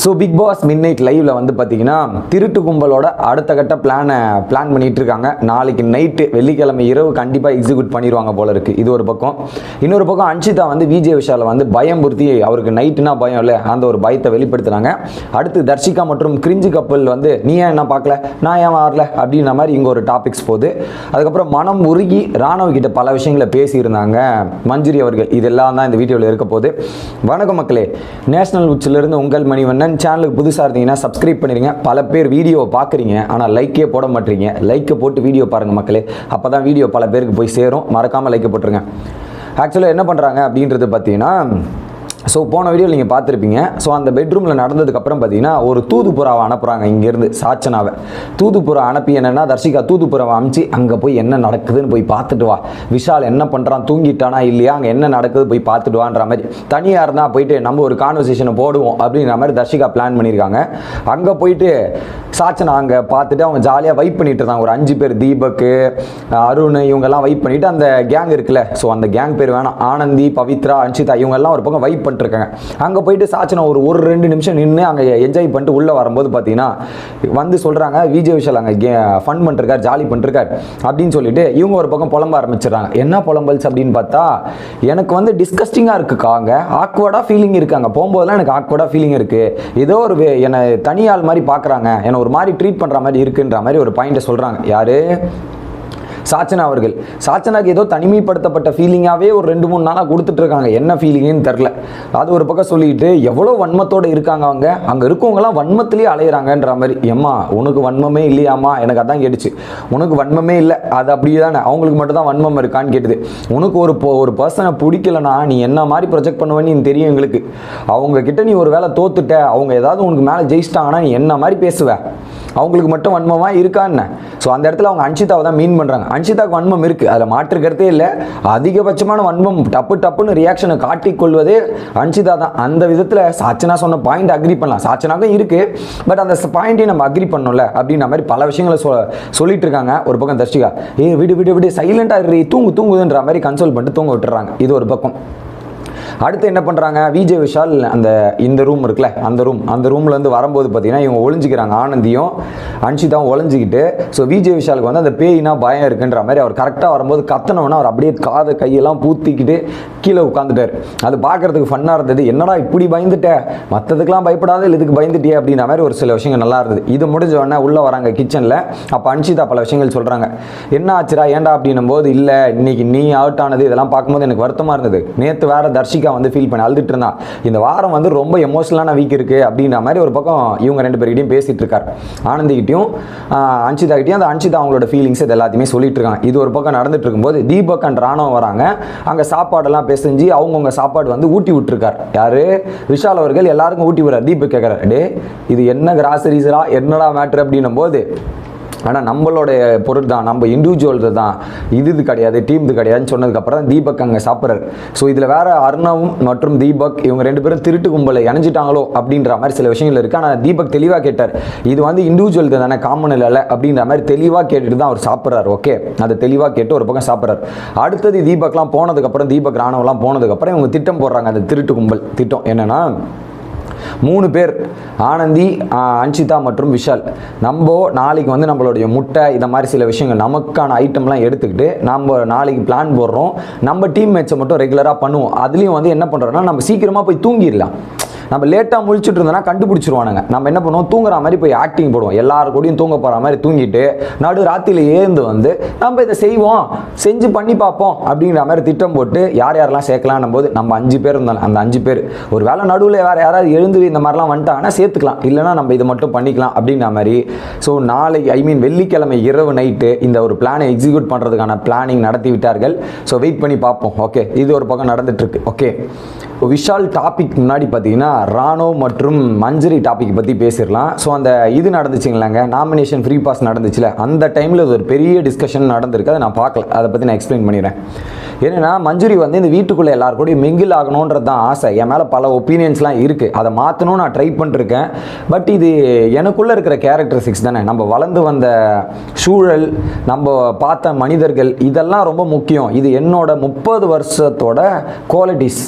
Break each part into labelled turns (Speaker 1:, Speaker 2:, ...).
Speaker 1: So Bigg Boss midnight லைவ்ல வந்து பார்த்தீங்கன்னா திருட்டு கும்பலோட அடுத்த கட்ட பிளானை பிளான் பண்ணிட்டு இருக்காங்க. நாளைக்கு நைட்டு வெள்ளிக்கிழமை இரவு கண்டிப்பாக எக்ஸிக்யூட் பண்ணிடுவாங்க போல இருக்கு. இது ஒரு பக்கம். இன்னொரு பக்கம் அன்ஷிதா வந்து விஜய் விஷால வந்து பயம்புறுத்தி அவருக்கு நைட்டுனா பயம் இல்லை. அந்த ஒரு பயத்தை வெளிப்படுத்துனாங்க அடுத்து தர்ஷிகா மற்றும் கிரிஞ்சு கப்பல் வந்து நீ ஏன் என்ன பார்க்கல? நான் ஏன் வரல? அப்படின்ற மாதிரி இங்கே ஒரு டாபிக்ஸ் போகுது. அதுக்கப்புறம் மனம் உருகி ராணுவ கிட்ட பல விஷயங்களை பேசியிருந்தாங்க மஞ்சுரி அவர்கள். இதெல்லாம் தான் இந்த வீடியோவில் இருக்க போகுது. வணக்கம் மக்களே. நேஷனல் உச்சிலிருந்து உங்கள் மணிவண்ணன் சேனலுக்கு புதுசாக இருந்தீங்கன்னா சப்ஸ்கிரைப் பண்ணிடுங்க பல பேர் வீடியோவை பார்க்குறீங்க. ஆனால் லைக்கே போட மாட்டீங்க. லைக்கை போட்டு வீடியோ பாருங்கள் மக்களே. அப்போ தான் வீடியோ பல பேருக்கு போய் சேரும். மறக்காமல் லைக்கை போட்டுருங்க. ஆக்சுவலாக என்ன பண்ணுறாங்க அப்படின்றது பார்த்தீங்கன்னா ஸோ போன வீடியோ நீங்கள் பார்த்துருப்பீங்க. ஸோ அந்த பெட்ரூமில் நடந்ததுக்கப்புறம் பார்த்தீங்கன்னா ஒரு தூதுப்புறாவை அனுப்புகிறாங்க இங்கேருந்து சாச்சனாவை. தூதுப்புறா அனுப்பி என்னென்னா தர்ஷிகா தூதுப்புறாவை அனுப்பிச்சு அங்கே போய் என்ன நடக்குதுன்னு போய் பார்த்துட்டு வா. விஷால் என்ன பண்ணுறான் தூங்கிட்டானா இல்லையா அங்கே என்ன நடக்குது போய் பார்த்துட்டு வான்ற மாதிரி. தனியாக இருந்தால் போயிட்டு நம்ம ஒரு கான்வர்சேஷனை போடுவோம் அப்படின்ற மாதிரி தர்ஷிகா பிளான் பண்ணியிருக்காங்க அங்கே போயிட்டு சாச்சனா அங்கே பார்த்துட்டு அவங்க ஜாலியாக வைப் பண்ணிட்டு இருந்தாங்க. ஒரு அஞ்சு பேர் தீபக்கு அருண் இவங்கெல்லாம் வைப் பண்ணிவிட்டு அந்த கேங் இருக்குல்ல. ஸோ அந்த கேங் பேர் வேணாம். ஆனந்தி பவித்ரா அன்ஷிதா இவங்கெல்லாம் ஒரு பக்கம் வைப் இருக்காங்க அங்கே போயிட்டு சாச்சனை ஒரு ஒரு ரெண்டு நிமிஷம் நின்று அங்கே என்ஜாய் பண்ணிட்டு உள்ளே வரும்போது பார்த்தீங்கன்னா வந்து சொல்கிறாங்க விஜய் விஷால் அங்கே ஃபன் பண்ணிருக்கார் ஜாலி பண்ணிருக்கார் அப்படின்னு சொல்லிட்டு இவங்க ஒரு பக்கம் புலம்ப ஆரம்பிச்சிடுறாங்க. என்ன புலம்பல்ஸ் அப்படின்னு பார்த்தா எனக்கு வந்து டிஸ்கஸ்டிங்காக இருக்குக்கா அங்கே. ஆக்வர்டாக ஃபீலிங் இருக்காங்க அங்கே. போகும்போதெல்லாம் எனக்கு ஆக்வர்டாக ஃபீலிங் இருக்குது ஏதோ ஒரு வே- என்னை தனியாள் மாதிரி பார்க்குறாங்க என்னை ஒரு மாதிரி ட்ரீட் பண்ணுற மாதிரி இருக்குன்ற மாதிரி ஒரு பாயிண்ட்டை சொல்கிறாங்க யார்? சாச்சனா அவர்கள். சாச்சனாக்கு ஏதோ தனிமைப்படுத்தப்பட்ட ஃபீலிங்காகவே ஒரு ரெண்டு மூணு நாளாக கொடுத்துட்டு இருக்காங்க என்ன ஃபீலிங்னு தெரில அது ஒரு பக்கம் சொல்லிட்டு எவ்வளோ வன்மத்தோடு இருக்காங்க அவங்க? அங்கே இருக்கவங்களாம் வன்மத்திலேயே அலையிறாங்கன்ற மாதிரி. எம்மா உனக்கு வன்மமே இல்லையாம்மா? எனக்கு அதான் கேட்டுச்சு. உனக்கு வன்மமே இல்லை. அது அப்படியே தானே அவங்களுக்கு மட்டும் தான் வன்மம் இருக்கான்னு கேட்டுது. உனக்கு ஒரு பொ- ஒரு பர்சனை பிடிக்கலனா நீ என்ன மாதிரி ப்ரொஜெக்ட் பண்ணுவேன்னு நீ தெரியும் எங்களுக்கு. அவங்க கிட்ட நீ ஒரு வேலை தோத்துட்ட. அவங்க ஏதாவது உனக்கு மேலே ஜெயிச்சிட்டாங்கன்னா நீ என்ன மாதிரி பேசுவ? அவங்களுக்கு மட்டும் வன்மமாக இருக்கான்னு ஸோ அந்த இடத்துல அவங்க அன்ஷிதாவை தான் மீன் பண்ணுறாங்க அன்ஷிதாவுக்கு வன்மம் இருக்குது அதில் மாற்றுக்கிறதே இல்லை. அதிகபட்சமான வன்மம் டப்பு டப்புன்னு ரியாக்ஷனை காட்டிக்கொள்வதே அன்ஷிதா தான். அந்த விதத்தில் சாச்சனா சொன்ன பாயிண்ட் அக்ரி பண்ணலாம். சாச்சனாக்கும் இருக்குது பட் அந்த பாயிண்ட்டையும் நம்ம அக்ரி பண்ணோம்ல அப்படின்ற மாதிரி பல விஷயங்களை சொ சொல்லிட்டு இருக்காங்க ஒரு பக்கம் தர்ஷிகா ஏ விடு விடு விடு. சைலண்டாக இரு தூங்கு தூங்குதுன்ற மாதிரி கன்சோல் பண்ணிட்டு தூங்க விட்டுறாங்க. இது ஒரு பக்கம். அடுத்து என்ன பண்ணுறாங்க விஜய் விஷால் அந்த இந்த ரூம் இருக்குல்ல அந்த ரூம் அந்த ரூம்லேருந்து வரும்போது பார்த்தீங்கன்னா இவங்க ஒளிஞ்சிக்கிறாங்க ஆனந்தியும் அன்ஷிதாவும் ஒளிஞ்சிக்கிட்டு. ஸோ விஜய் விஷாலுக்கு வந்து அந்த பேயினா பயம் இருக்குன்ற மாதிரி அவர் கரெக்டாக வரும்போது கத்தனவொன்னே அவர் அப்படியே காதை கையெல்லாம் பூத்திக்கிட்டு கீழே உட்காந்துட்டார் அது பார்க்கறதுக்கு ஃபன்னாக இருந்தது. என்னடா இப்படி பயந்துட்ட? மற்றதுக்கெல்லாம் பயப்படாத இல்லை இதுக்கு பயந்துட்டியே? அப்படின்ற மாதிரி ஒரு சில விஷயங்கள் நல்லா இருந்தது. இது முடிஞ்ச உடனே உள்ளே வராங்க கிச்சனில் அப்போ அன்ஷிதா பல விஷயங்கள் சொல்கிறாங்க என்ன ஆச்சுடா? ஏன்டா? அப்படின்னும் போது இல்லை இன்னைக்கு நீ அவுட் ஆனது இதெல்லாம் பார்க்கும்போது எனக்கு வருத்தமாக இருந்தது. நேற்று வேற தர்ஷிகா வந்து ஃபீல் பண்ணி அழுதுட்டு இருந்தான். இந்த வாரம் வந்து ரொம்ப எமோஷனலான வீக் இருக்குது அப்படின்ற மாதிரி ஒரு பக்கம் இவங்க ரெண்டு பேர்கிட்டையும் பேசிட்டு இருக்கார். ஆனந்திக்கிட்டையும் அன்ஷிதா கிட்டையும் அந்த அன்ஷிதா அவங்களோட ஃபீலிங்ஸ் இது எல்லாத்தையுமே சொல்லிட்டு இருக்காங்க. இது ஒரு பக்கம் நடந்துட்டு இருக்கும்போது தீபக் அண்ட் ராணுவம் வராங்க. அங்கே சாப்பாடெல்லாம் பேசஞ்சு அவங்கவுங்க சாப்பாடு வந்து ஊட்டி விட்டுருக்கார். யாரு? விஷால் அவர்கள் எல்லாருக்கும் ஊட்டி விடுறார். தீபக் கேட்குறாரு டே இது என்ன கிராசரிஸ்ரா என்னடா மேட்ரு அப்படின்னும் போது ஆனால் நம்மளுடைய பொருள் தான் நம்ம இண்டிவிஜுவல் தான். இது இது கிடையாது டீம் இது கிடையாதுன்னு சொன்னதுக்கப்புறம் தான் தீபக் அங்கே சாப்பிட்றாரு. ஸோ இதில் வேற அர்ணவும் மற்றும் தீபக் இவங்க ரெண்டு பேரும் திருட்டு கும்பலை இணைஞ்சிட்டாங்களோ அப்படின்ற மாதிரி சில விஷயங்கள் இருக்குது ஆனால் தீபக் தெளிவாக கேட்டார் இது வந்து இண்டிவிஜுவல் தானே காமன் இல்லை அப்படின்ற மாதிரி தெளிவாக கேட்டுட்டு தான் அவர் சாப்பிட்றாரு ஓகே அதை தெளிவாக கேட்டு ஒரு பக்கம் சாப்பிட்றாரு. அடுத்தது தீபக்லாம் போனதுக்கப்புறம் தீபக் ராணுவலாம் போனதுக்கப்புறம் இவங்க திட்டம் போடுறாங்க அந்த திருட்டு கும்பல் திட்டம். என்னன்னா மூணு பேர் ஆனந்தி ஆ, அன்ஷிதா மற்றும் விஷால். நம்ம நாளைக்கு வந்து நம்மளுடைய முட்டை இந்த மாதிரி சில விஷயங்கள் நமக்கான ஐட்டம்லாம் எடுத்துக்கிட்டு நம்ம நாளைக்கு பிளான் போடுறோம். நம்ம டீம் மேட்ச்சை மட்டும் ரெகுலராக பண்ணுவோம். அதுலேயும் வந்து என்ன பண்ணுறோன்னா நம்ம சீக்கிரமாக போய் தூங்கிடலாம். நம்ம லேட்டாக முழிச்சிட்டு இருந்தோம்னா கண்டுபிடிச்சிருவானுங்க. நம்ம என்ன பண்ணுவோம்? தூங்குற மாதிரி போய் ஆக்டிங் போடுவோம். எல்லாரு கூடயும் தூங்க போகிற மாதிரி தூங்கிட்டு நடு ராத்திரியில் ஏந்து வந்து நம்ம இதை செய்வோம். செஞ்சு பண்ணி பார்ப்போம் அப்படிங்கிற மாதிரி திட்டம் போட்டு யார் யாரெல்லாம் சேர்க்கலாம்னும் போது நம்ம அஞ்சு பேர் இருந்தாலும் அந்த அஞ்சு பேர். ஒரு வேளை நடுவில் வேறு யாராவது எழுந்து இந்த மாதிரிலாம் வந்துட்டாங்கன்னா சேர்த்துக்கலாம். இல்லைன்னா நம்ம இதை மட்டும் பண்ணிக்கலாம் அப்படின்ற மாதிரி. ஸோ நாளை ஐ மீன் வெள்ளிக்கிழமை இரவு நைட்டு இந்த ஒரு பிளானை எக்ஸிக்யூட் பண்ணுறதுக்கான பிளானிங் நடத்தி விட்டார்கள். ஸோ வெயிட் பண்ணி பார்ப்போம். ஓகே இது ஒரு பக்கம் நடந்துட்டு இருக்கு. ஓகே விஷால் டாபிக் முன்னாடி பார்த்தீங்கன்னா ராணோ மற்றும் மஞ்சரி டாபிக் பற்றி பேசிடலாம். ஸோ அந்த இது நடந்துச்சுங்களாங்க? நாமினேஷன் ஃப்ரீ பாஸ் நடந்துச்சுல? அந்த டைமில் ஒரு பெரிய டிஸ்கஷன் நடந்திருக்கு. அதை நான் பார்க்கல. அதை பற்றி நான் எக்ஸ்பிளைன் பண்ணிடுறேன். ஏன்னா மஞ்சுரி வந்து இந்த வீட்டுக்குள்ளே எல்லார் கூடயும் மிங்கில் ஆகணுன்றது தான் ஆசை. என் மேலே பல ஒப்பீனியன்ஸ்லாம் இருக்குது அதை மாற்றணும் நான் ட்ரை பண்ணிருக்கேன். பட் இது எனக்குள்ளே இருக்கிற கேரக்டரிஸ்டிக்ஸ் தானே. நம்ம வளர்ந்து வந்த சூழல் நம்ம பார்த்த மனிதர்கள் இதெல்லாம் ரொம்ப முக்கியம். இது என்னோட முப்பது வருஷத்தோட குவாலிட்டிஸ்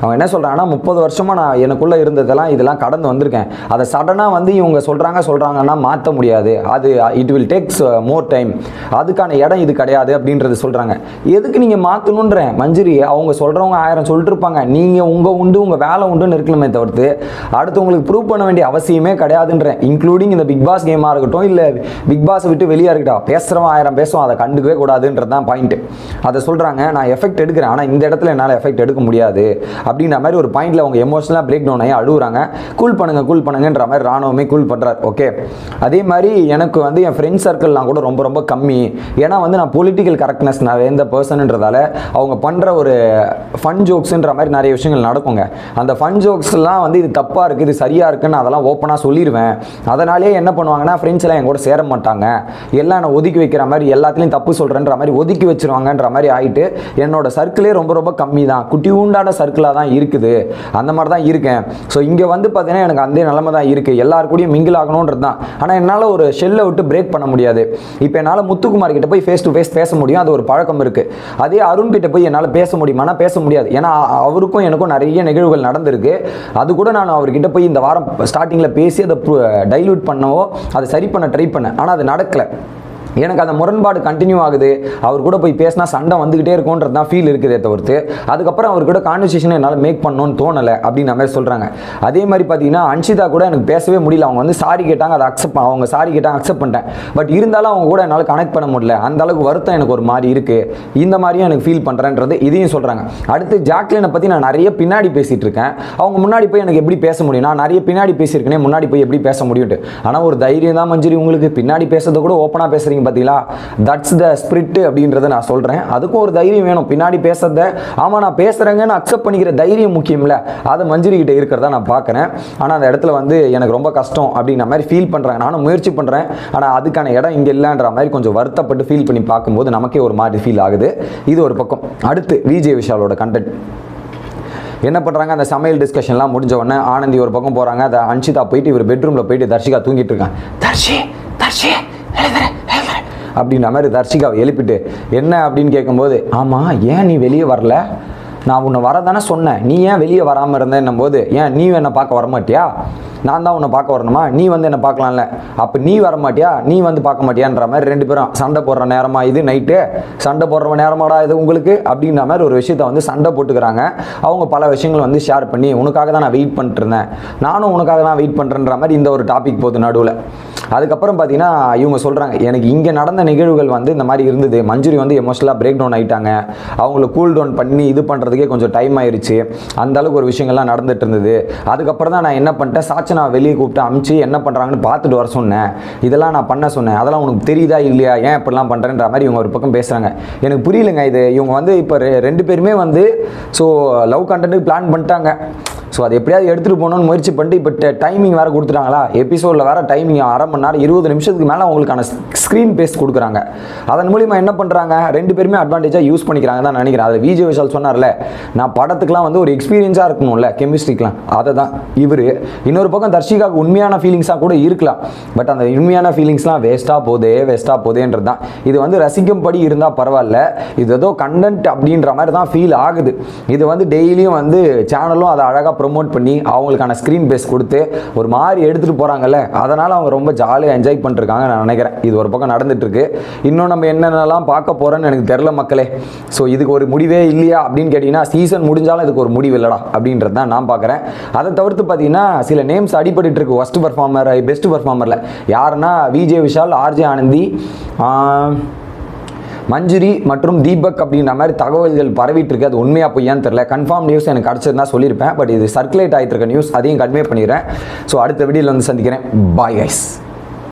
Speaker 1: அவங்க என்ன சொல்கிறாங்கன்னா முப்பது வருஷமாக நான் எனக்குள்ளே இருந்ததெல்லாம் இதெல்லாம் கடந்து வந்திருக்கேன். அதை சடனாக வந்து இவங்க சொல்கிறாங்க சொல்கிறாங்கன்னா மாற்ற முடியாது. அது it will takes more time அதுக்கான இடம் இது கிடையாது அப்படின்றது சொல்கிறாங்க எதுக்கு நீங்கள் மாற்றணுன்றேன் மஞ்சுரி அவங்க சொல்கிறவங்க ஆயிரம் சொல்லிட்டு இருப்பாங்க. நீங்கள் உங்கள் உண்டு உங்கள் வேலை உண்டுன்னு இருக்கணுமே தவிர்த்து அடுத்து உங்களுக்கு ப்ரூவ் பண்ண வேண்டிய அவசியமே கிடையாதுன்றேன். இன்க்ளூடிங் இந்த பிக் பாஸ் கேமாக இருக்கட்டும் இல்லை பிக் பாஸை விட்டு வெளியாக இருக்கட்டும் பேசுகிறவன் ஆயிரம் பேசுவோம் அதை கண்டுக்கவே கூடாதுன்றது தான் பாயிண்ட்டு அதை சொல்கிறாங்க நான் எஃபெக்ட் எடுக்கிறேன். ஆனால் இந்த இடத்துல என்னால் எஃபெக்ட் எடுக்க முடியாது. அப்படின்ற மாதிரி ஒரு பாயிண்ட்ல அவங்க எமோஷனலாக பிரேக் டவுன் ஆகி அழுகுறாங்க கூல் பண்ணுங்க கூல் பண்ணுங்கன்ற மாதிரி ராணுவமே கூல் பண்ணுறார் ஓகே அதே மாதிரி எனக்கு வந்து என் ஃப்ரெண்ட் சர்க்கிள்லாம் கூட ரொம்ப ரொம்ப கம்மி. ஏன்னா வந்து நான் பொலிட்டிக்கல் கரெக்ட்னஸ் நிறைந்த பர்சன்ன்றதால அவங்க பண்ணுற ஒரு ஃபன் ஜோக்ஸ்ன்ற மாதிரி நிறைய விஷயங்கள் நடக்குங்க. அந்த ஃபன் ஜோக்ஸ்லாம் வந்து இது தப்பாக இருக்குது இது சரியாக இருக்குன்னு அதெல்லாம் ஓப்பனாக சொல்லிடுவேன் அதனாலே என்ன பண்ணுவாங்கன்னா ஃப்ரெண்ட்ஸ் எல்லாம் என் கூட சேர மாட்டாங்க. எல்லாம் என்னை ஒதுக்கி வைக்கிற மாதிரி எல்லாத்துலேயும் தப்பு சொல்கிறேன்ற மாதிரி ஒதுக்கி வச்சிருவாங்கன்ற மாதிரி ஆயிட்டு என்னோட சர்க்கிளே ரொம்ப ரொம்ப கம்மி தான் குட்டி உண்டான சர்க்கிளாக தான் இருக்குது. அந்த மாதிரி தான் இருக்கேன். ஸோ இங்கே வந்து பார்த்தீங்கன்னா எனக்கு அந்த நிலமை தான் இருக்குது எல்லார் கூடயும் மிங்கிள் ஆகணுன்றது தான். ஆனால் என்னால் ஒரு ஷெல்லை விட்டு பிரேக் பண்ண முடியாது. இப்போ என்னால் முத்துக்குமார் கிட்ட போய் ஃபேஸ் டு ஃபேஸ் பேச முடியும். அது ஒரு பழக்கம் இருக்குது அதே அருண் கிட்ட போய் என்னால் பேச முடியுமானா பேச முடியாது. ஏன்னா அவருக்கும் எனக்கும் நிறைய நிகழ்வுகள் நடந்திருக்கு. அது கூட நான் அவர்கிட்ட போய் இந்த வாரம் ஸ்டார்டிங்கில் பேசி அதை டைல்யூட் பண்ணவோ அதை சரி பண்ண ட்ரை பண்ணேன். ஆனால் அது நடக்கலை. எனக்கு அந்த முரண்பாடு கண்டினியூ ஆகுது. அவர் கூட போய் பேசினா சண்டை வந்துக்கிட்டே இருக்கும்ன்றது தான் ஃபீல் இருக்குதே தவிர்த்து. அதுக்கப்புறம் அவர் கூட கான்வர்சேஷன் என்னால் மேக் பண்ணணும்னு தோணலை அப்படின்னு மாதிரி சொல்கிறாங்க அதே மாதிரி பார்த்தீங்கன்னா அன்ஷிதா கூட எனக்கு பேசவே முடியல. அவங்க வந்து சாரி கேட்டாங்க அதை அக்செப்ட் அவங்க சாரி கேட்டாங்க அக்செப்ட் பண்ணிட்டேன். பட் இருந்தாலும் அவங்க கூட என்னால் கனெக்ட் பண்ண முடியல. அந்த அளவுக்கு வருத்தம் எனக்கு ஒரு மாதிரி இருக்குது இந்த மாதிரியும் எனக்கு ஃபீல் பண்ணுறேன்றது இதையும் சொல்கிறாங்க அடுத்து ஜாக்லினை பற்றி நான் நிறைய பின்னாடி பேசிகிட்டு இருக்கேன். அவங்க முன்னாடி போய் எனக்கு எப்படி பேச முடியும்? நான் நிறைய பின்னாடி பேசியிருக்கேனே முன்னாடி போய் எப்படி பேச முடியும்ட்டு ஆனால் ஒரு தைரியம் தான் மஞ்சரி உங்களுக்கு. பின்னாடி பேசுறத கூட ஓப்பனாக பேசுகிறீங்க பேசுறீங்க பார்த்தீங்களா தட்ஸ் த ஸ்பிரிட் அப்படின்றத நான் சொல்கிறேன் அதுக்கும் ஒரு தைரியம் வேணும். பின்னாடி பேசுறத ஆமாம் நான் பேசுகிறேங்கன்னு அக்செப்ட் பண்ணிக்கிற தைரியம் முக்கியம்ல. அதை மஞ்சரி கிட்ட இருக்கிறதா நான் பார்க்குறேன். ஆனால் அந்த இடத்துல வந்து எனக்கு ரொம்ப கஷ்டம் அப்படின்ற மாதிரி ஃபீல் பண்ணுறாங்க நானும் முயற்சி பண்ணுறேன் ஆனால் அதுக்கான இடம் இங்கே இல்லைன்ற மாதிரி கொஞ்சம் வருத்தப்பட்டு ஃபீல் பண்ணி பார்க்கும்போது நமக்கே ஒரு மாதிரி ஃபீல் ஆகுது. இது ஒரு பக்கம். அடுத்து விஜய் விஷாலோட கண்டென்ட் என்ன பண்ணுறாங்க அந்த சமையல் டிஸ்கஷன்லாம் முடிஞ்ச உடனே ஆனந்தி ஒரு பக்கம் போகிறாங்க அதை அன்ஷிதா போயிட்டு இவர் பெட்ரூமில் போயிட்டு தர்ஷிகா தூங்கிட்டு இருக்காங்க தர்ஷி தர்ஷி அப்படின்ற மாதிரி தர்ஷிகாவை எழுப்பிட்டு என்ன? அப்படின்னு கேட்கும்போது ஆமாம் ஏன் நீ வெளியே வரல? நான் உன்னை வரதானே சொன்னேன். நீ ஏன் வெளியே வராமல் இருந்தேன்னும் போது ஏன் நீ என்னை பார்க்க வரமாட்டியா? நான் தான் உன்னை பார்க்க வரணுமா? நீ வந்து என்னை பார்க்கலாம்ல. அப்போ நீ வர மாட்டியா? நீ வந்து பார்க்க மாட்டியான்ற மாதிரி ரெண்டு பேரும் சண்டை போடுற நேரமா இது நைட்டு சண்டை போடுற நேரமாடா இது உங்களுக்கு? அப்படின்ற மாதிரி ஒரு விஷயத்த வந்து சண்டை போட்டுக்கிறாங்க. அவங்க பல விஷயங்கள் வந்து ஷேர் பண்ணி உனக்காக தான் நான் வெயிட் பண்ணிட்டு இருந்தேன் நானும் உனக்காக தான் வெயிட் பண்ணுறேன்ற மாதிரி இந்த ஒரு டாபிக் போகுது நடுவில். அதுக்கப்புறம் பார்த்தீங்கன்னா இவங்க சொல்கிறாங்க எனக்கு இங்கே நடந்த நிகழ்வுகள் வந்து இந்த மாதிரி இருந்தது. மஞ்சுரி வந்து எமோஷனலாக பிரேக் டவுன் ஆகிட்டாங்க அவங்கள கூல் டவுன் பண்ணி இது பண்ணுறதுக்கே கொஞ்சம் டைம் ஆயிடுச்சு அந்த அளவுக்கு ஒரு விஷயங்கள்லாம் நடந்துட்டு இருந்தது. அதுக்கப்புறம் தான் நான் என்ன பண்ணிட்டேன் நான் வெளியே கூப்பிட்டு அமுச்சு என்ன பண்ணுறாங்கன்னு பார்த்துட்டு வர சொன்னேன். இதெல்லாம் நான் பண்ண சொன்னேன். அதெல்லாம் உனக்கு தெரியுதா இல்லையா? ஏன் இப்படிலாம் பண்ணுறேன்ற மாதிரி இவங்க ஒரு பக்கம் பேசுகிறாங்க எனக்கு புரியலங்க இது. இவங்க வந்து இப்போ ரெண்டு பேருமே வந்து ஸோ லவ் கண்டென்ட்டுக்கு பிளான் பண்ணிட்டாங்க. ஸோ அது எப்படியாவது எடுத்துகிட்டு போகணும்னு முயற்சி பண்ணிட்டு இப்போ டைமிங் வேறு கொடுத்துட்டாங்களா? எபிசோடில் வேறு டைமிங் அரை மணி நேரம் இருபது நிமிஷத்துக்கு மேலே அவங்களுக்கான ஸ்க்ரீன் பேஸ் கொடுக்குறாங்க. அதன் மூலிமா என்ன பண்ணுறாங்க ரெண்டு பேருமே அட்வான்டேஜாக யூஸ் பண்ணிக்கிறாங்க தான் நினைக்கிறேன். அதில் விஜய் விஷால் சொன்னார்ல நான் படத்துக்குலாம் வந்து ஒரு எக்ஸ்பீரியன்ஸாக இருக்கணும்ல கெமிஸ்ட்ரிக்கெலாம் அதை தான் இவர் இன்னொரு பக்கம் தர்ஷிகாவுக்கு உண்மையான ஃபீலிங்ஸாக கூட இருக்கலாம். பட் அந்த உண்மையான ஃபீலிங்ஸ்லாம் வேஸ்ட்டாக போதே வேஸ்ட்டாக போதேன்றது தான். இது வந்து ரசிக்கும்படி இருந்தால் பரவாயில்ல. இது ஏதோ கண்டென்ட் அப்படின்ற மாதிரி தான் ஃபீல் ஆகுது. இது வந்து டெய்லியும் வந்து சேனலும் அதை அழகாக ப்ரொமோட் பண்ணி அவங்களுக்கான ஸ்க்ரீன் பேஸ் கொடுத்து ஒரு மாதிரி எடுத்துகிட்டு போகிறாங்கல்ல அதனால் அவங்க ரொம்ப ஜாலியாக என்ஜாய் பண்ணிருக்காங்க நான் நினைக்கிறேன். இது ஒரு பக்கம் நடந்துட்டுருக்கு. இன்னும் நம்ம என்னென்னலாம் பார்க்க போகிறோன்னு எனக்கு தெரில மக்களே. ஸோ இதுக்கு ஒரு முடிவே இல்லையா அப்படின்னு கேட்டிங்கன்னா சீசன் முடிஞ்சாலும் இதுக்கு ஒரு முடிவு இல்லைடா அப்படின்றது தான் நான் பார்க்குறேன். அதை தவிர்த்து பார்த்தீங்கன்னா சில நேம்ஸ் அடிபட்டு இருக்கு ஒஸ்ட் பர்ஃபார்மர் பெஸ்ட் பர்ஃபார்மரில் யாருன்னா விஜய் விஷால் ஆர்ஜே ஆனந்தி மஞ்சுரி மற்றும் தீபக் அப்படின்ற மாதிரி தகவல்கள் பரவிட்டு இருக்கு அது உண்மையா பொய்யான்னு தெரியல. கன்ஃபார்ம் நியூஸ் எனக்கு கிடச்சிருந்தா சொல்லியிருப்பேன். பட் இது சர்க்குலேட் ஆகிட்டு இருக்க நியூஸ் அதையும் கன்வே பண்ணிடுறேன். ஸோ அடுத்த வீடியோவில் வந்து சந்திக்கிறேன். Bye guys